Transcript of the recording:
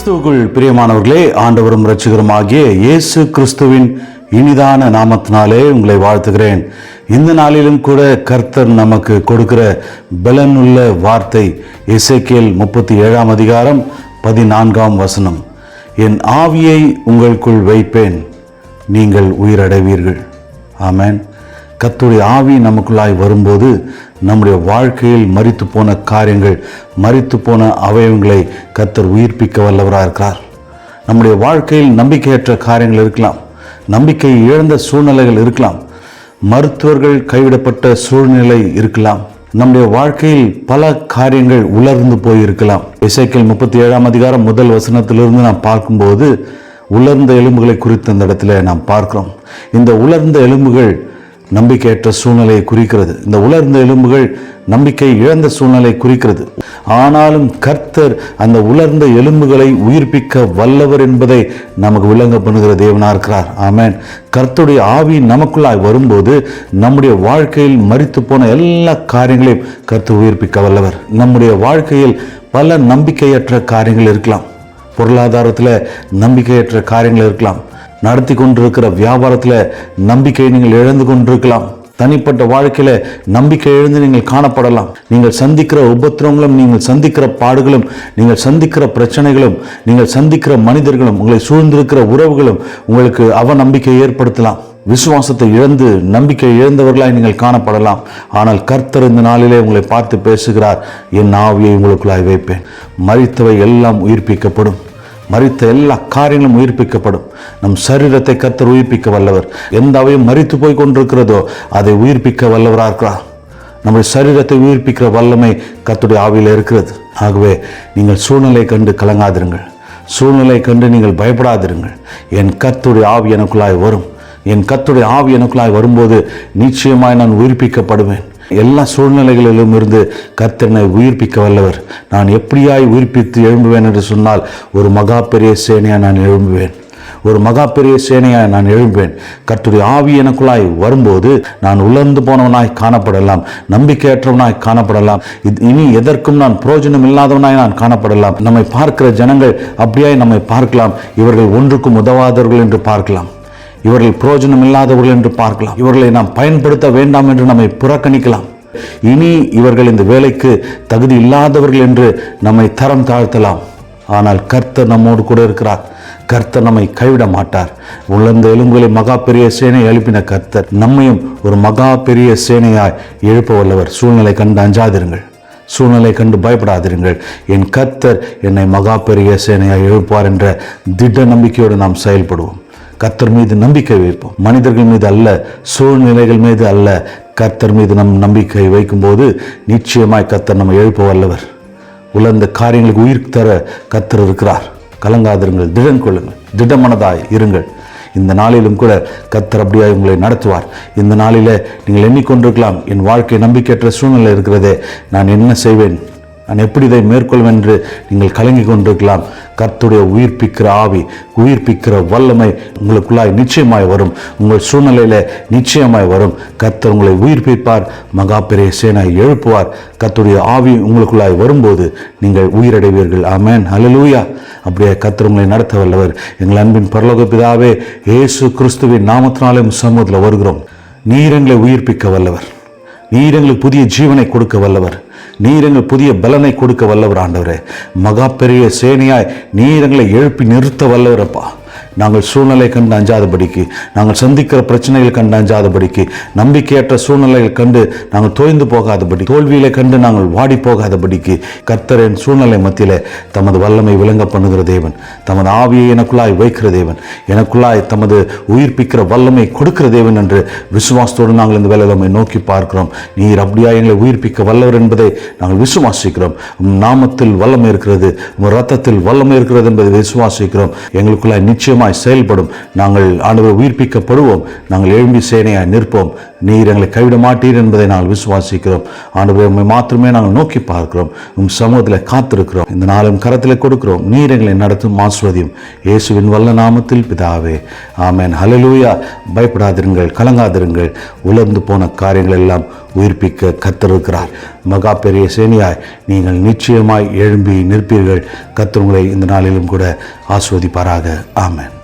கிறிஸ்துவுக்குள் பிரியமானவர்களே ஆண்டவரும் இரட்சகருமாகிய இயேசு கிறிஸ்துவின் இனிதான நாமத்தினாலே உங்களை வாழ்த்துகிறேன். இந்த நாளிலும் கூட கர்த்தர் நமக்கு கொடுக்கிற பலனுள்ள வார்த்தை இசைக்கேல் முப்பத்தி ஏழாம் அதிகாரம் பதினான்காம் வசனம். என் ஆவியை உங்களுக்குள் வைப்பேன் நீங்கள் உயிரடைவீர்கள். ஆமேன். கத்துடைய ஆவி நமக்குள்ளாய் வரும்போது நம்முடைய வாழ்க்கையில் மறித்து போன காரியங்கள் மறித்து போன அவயவங்களை கத்தர் உயிர்ப்பிக்க வல்லவராக இருக்கிறார். நம்முடைய வாழ்க்கையில் நம்பிக்கையற்ற காரியங்கள் இருக்கலாம். நம்பிக்கை இழந்த சூழ்நிலைகள் இருக்கலாம். மருத்துவர்கள் கைவிடப்பட்ட சூழ்நிலை இருக்கலாம். நம்முடைய வாழ்க்கையில் பல காரியங்கள் உலர்ந்து போயிருக்கலாம். இசைக்கல் முப்பத்தி ஏழாம் அதிகாரம் முதல் வசனத்திலிருந்து நாம் பார்க்கும்போது உலர்ந்த எலும்புகளை குறித்த அந்த இடத்துல நாம் பார்க்கிறோம். இந்த உலர்ந்த எலும்புகள் நம்பிக்கையற்ற சூழ்நிலையை குறிக்கிறது. இந்த உலர்ந்த எலும்புகள் நம்பிக்கை இழந்த சூழ்நிலை குறிக்கிறது. ஆனாலும் கர்த்தர் அந்த உலர்ந்த எலும்புகளை உயிர்ப்பிக்க வல்லவர் என்பதை நமக்கு விளங்க பண்ணுகிற தேவனாக இருக்கிறார். ஆமேன். கர்த்தருடைய ஆவி நமக்குள்ளாய் வரும்போது நம்முடைய வாழ்க்கையில் மறித்து போன எல்லா காரியங்களையும் கர்த்தர் உயிர்ப்பிக்க வல்லவர். நம்முடைய வாழ்க்கையில் பல நம்பிக்கையற்ற காரியங்கள் இருக்கலாம். பொருளாதாரத்தில் நம்பிக்கையற்ற காரியங்கள் இருக்கலாம். நடத்தி கொண்டிருக்கிற வியாபாரத்தில் நம்பிக்கை நீங்கள் இழந்து கொண்டிருக்கலாம். தனிப்பட்ட வாழ்க்கையில் நம்பிக்கை இழந்து நீங்கள் காணப்படலாம். நீங்கள் சந்திக்கிற உபத்திரங்களும் நீங்கள் சந்திக்கிற பாடுகளும் நீங்கள் சந்திக்கிற பிரச்சனைகளும் நீங்கள் சந்திக்கிற மனிதர்களும் உங்களை சூழ்ந்திருக்கிற உறவுகளும் உங்களுக்கு அவநம்பிக்கை ஏற்படுத்தலாம். விசுவாசத்தை இழந்து நம்பிக்கை இழந்தவர்களாய் நீங்கள் காணப்படலாம். ஆனால் கர்த்தர் இந்த நாளிலே உங்களை பார்த்து பேசுகிறார். என் ஆவியை உங்களுக்குள்ளாய் வைப்பேன். மறித்தவை எல்லாம் உயிர்ப்பிக்கப்படும். மறித்த எல்லா காரியங்களும் உயிர்ப்பிக்கப்படும். நம் சரீரத்தை கத்தர் உயிர்ப்பிக்க வல்லவர். எந்த அவையும் மறித்து போய் கொண்டிருக்கிறதோ அதை உயிர்ப்பிக்க வல்லவராக இருக்கிறார். நம்முடைய சரீரத்தை உயிர்ப்பிக்கிற வல்லமை கத்துடைய ஆவியில் இருக்கிறது. ஆகவே நீங்கள் சூழ்நிலை கண்டு கலங்காதிருங்கள். சூழ்நிலை கண்டு நீங்கள் பயப்படாதிருங்கள். என் கத்துடைய ஆவி எனக்குள்ளாய் வரும். என் கத்துடைய ஆவி எனக்குள்ளாய் வரும்போது நிச்சயமாய் நான் உயிர்ப்பிக்கப்படுவேன். எல்லா சூழ்நிலைகளிலும் இருந்து கர்த்தனை உயிர்ப்பிக்க வல்லவர். நான் எப்படியாய் உயிர்ப்பித்து எழும்புவேன் என்று சொன்னால் ஒரு மகா பெரிய சேனையாக நான் எழும்புவேன். ஒரு மகா பெரிய சேனையாய் நான் எழும்புவேன். கர்த்துடைய ஆவி எனக்குள்ளாய் வரும்போது நான் உலர்ந்து போனவனாய் காணப்படலாம் நம்பிக்கையற்றவனாய் காணப்படலாம். இனி எதற்கும் நான் பிரயோஜனம் இல்லாதவனாய் நான் காணப்படலாம். நம்மை பார்க்கிற ஜனங்கள் அப்படியாய் நம்மை பார்க்கலாம். இவர்கள் ஒன்றுக்கும் உதவாதவர்கள் என்று பார்க்கலாம். இவர்கள் பிரயோஜனம் இல்லாதவர்கள் என்று பார்க்கலாம். இவர்களை நாம் பயன்படுத்த வேண்டாம் என்று நம்மை புறக்கணிக்கலாம். இனி இவர்கள் இந்த வேலைக்கு தகுதி இல்லாதவர்கள் என்று நம்மை தரம் தாழ்த்தலாம். ஆனால் கர்த்தர் நம்மோடு கூட இருக்கிறார். கர்த்தர் நம்மை கைவிட மாட்டார். உழந்த எலும்புகளை மகா பெரிய சேனை எழுப்பின கர்த்தர் நம்மையும் ஒரு மகா பெரிய சேனையாய் எழுப்ப வல்லவர். சூழ்நிலை கண்டு அஞ்சாதிருங்கள். சூழ்நிலை கண்டு பயப்படாதிருங்கள். என் கர்த்தர் என்னை மகா பெரிய சேனையாய் எழுப்பார் என்ற திட நம்பிக்கையோடு நாம் செயல்படுவோம். கர்த்தர் மீது நம்பிக்கை வைப்போம். மனிதர்கள் மீது அல்ல சூழ்நிலைகள் மீது அல்ல. கர்த்தர் மீது நம் நம்பிக்கை வைக்கும்போது நிச்சயமாய் கர்த்தர் நம்ம எழுப்ப வல்லவர். உலர்ந்த காரியங்களுக்கு உயிர் தர கர்த்தர் இருக்கிறார். கலங்காதிருங்கள் திடன் கொள்ளுங்கள் திடமனதாய் இருங்கள். இந்த நாளிலும் கூட கத்தர் அப்படியாக உங்களை நடத்துவார். இந்த நாளில் நீங்கள் எண்ணிக்கொண்டிருக்கலாம். என் வாழ்க்கை நம்பிக்கையற்ற சூழ்நிலை இருக்கிறதே. நான் என்ன செய்வேன்? நான் எப்படி இதை மேற்கொள்வேன் என்று நீங்கள் கலங்கி கொண்டிருக்கலாம். கர்த்துடைய உயிர்ப்பிக்கிற ஆவி உயிர்ப்பிக்கிற வல்லமை உங்களுக்குள்ளாய் நிச்சயமாய் வரும். உங்கள் சூழ்நிலையில நிச்சயமாய் வரும். கர்த்தர் உங்களை உயிர்ப்பிப்பார் மகா பெரிய சேனை எழுப்புவார். கர்த்துடைய ஆவி உங்களுக்குள்ளாய் வரும்போது நீங்கள் உயிரடைவீர்கள். ஆமேன். அலலூயா அப்படியே கர்த்தர் உங்களை நடத்த வல்லவர். எங்கள் அன்பின் பரலோக பிதாவே இயேசு கிறிஸ்துவின் நாமத்தினாலே சமூகத்தில் வருகிறோம். நீர் எங்களை உயிர்ப்பிக்க வல்லவர். நீர் எங்களுக்கு புதிய ஜீவனை கொடுக்க வல்லவர். நீர் எங்களுக்கு புதிய பலனை கொடுக்க வல்லவர் ஆண்டவரே. மகா பெரிய சேனையாய் நீர் எங்களை எழுப்பி நிறுத்த வல்லவரப்பா. நாங்கள் சூழ்நிலை கண்டு அஞ்சாதபடிக்கு நாங்கள் சந்திக்கிற பிரச்சனைகள் கண்டு அஞ்சாதபடிக்கு நம்பிக்கையற்ற சூழ்நிலைகள் கண்டு நாங்கள் தோய்ந்து போகாதபடி தோல்வியில கண்டு நாங்கள் வாடி போகாதபடிக்கு கர்த்தரின் சூழ்நிலை மத்தியில் தமது வல்லமை விளங்க பண்ணுகிற தேவன் தமது ஆவியை எனக்குள்ளாய் வைக்கிற தேவன் எனக்குள்ளாய் தமது உயிர்ப்பிக்கிற வல்லமை கொடுக்கிற தேவன் என்று விசுவாசத்தோடு நாங்கள் இந்த வேலையில் நம்மை நோக்கி பார்க்கிறோம். நீர் அப்படியா எங்களை உயிர்ப்பிக்க வல்லவர் என்பதை நாங்கள் விசுவாசிக்கிறோம். உம் நாமத்தில் வல்லமை இருக்கிறது ரத்தத்தில் வல்லமை இருக்கிறது என்பதை விசுவாசிக்கிறோம். எங்களுக்குள்ளாய் நிச்சயமாக நிச்சயமாய் செயல்படும். நாங்கள் ஆண்டவர் உயிர்ப்பிக்கப்படுவோம். நாங்கள் எழும்பி சேனையாய் நிற்போம். நீர் எங்களை கைவிட மாட்டீர் என்பதை நாங்கள் விசுவாசிக்கிறோம். ஆண்டவர் உண்மை மாத்திரமே நாங்கள் நோக்கி பார்க்கிறோம். உம் சமூகத்தில் காத்திருக்கிறோம். இந்த நாளும் கரத்தில் கொடுக்கிறோம். நீர் எங்களை நடத்தும் ஆஸ்வதியும் இயேசுவின் வல்ல நாமத்தில் பிதாவே. ஆமேன். ஹலலூயா பயப்படாதிருங்கள் கலங்காதிருங்கள். உலர்ந்து போன காரியங்கள் எல்லாம் உயிர்ப்பிக்க கத்திருக்கிறார் மகா பெரிய சேனியாய் நீங்கள் நிச்சயமாய் எழும்பி நிற்பீர்கள். கத்திரங்களை இந்த நாளிலும் கூட ஆஸ்வதிப்பாராக. ஆமேன்.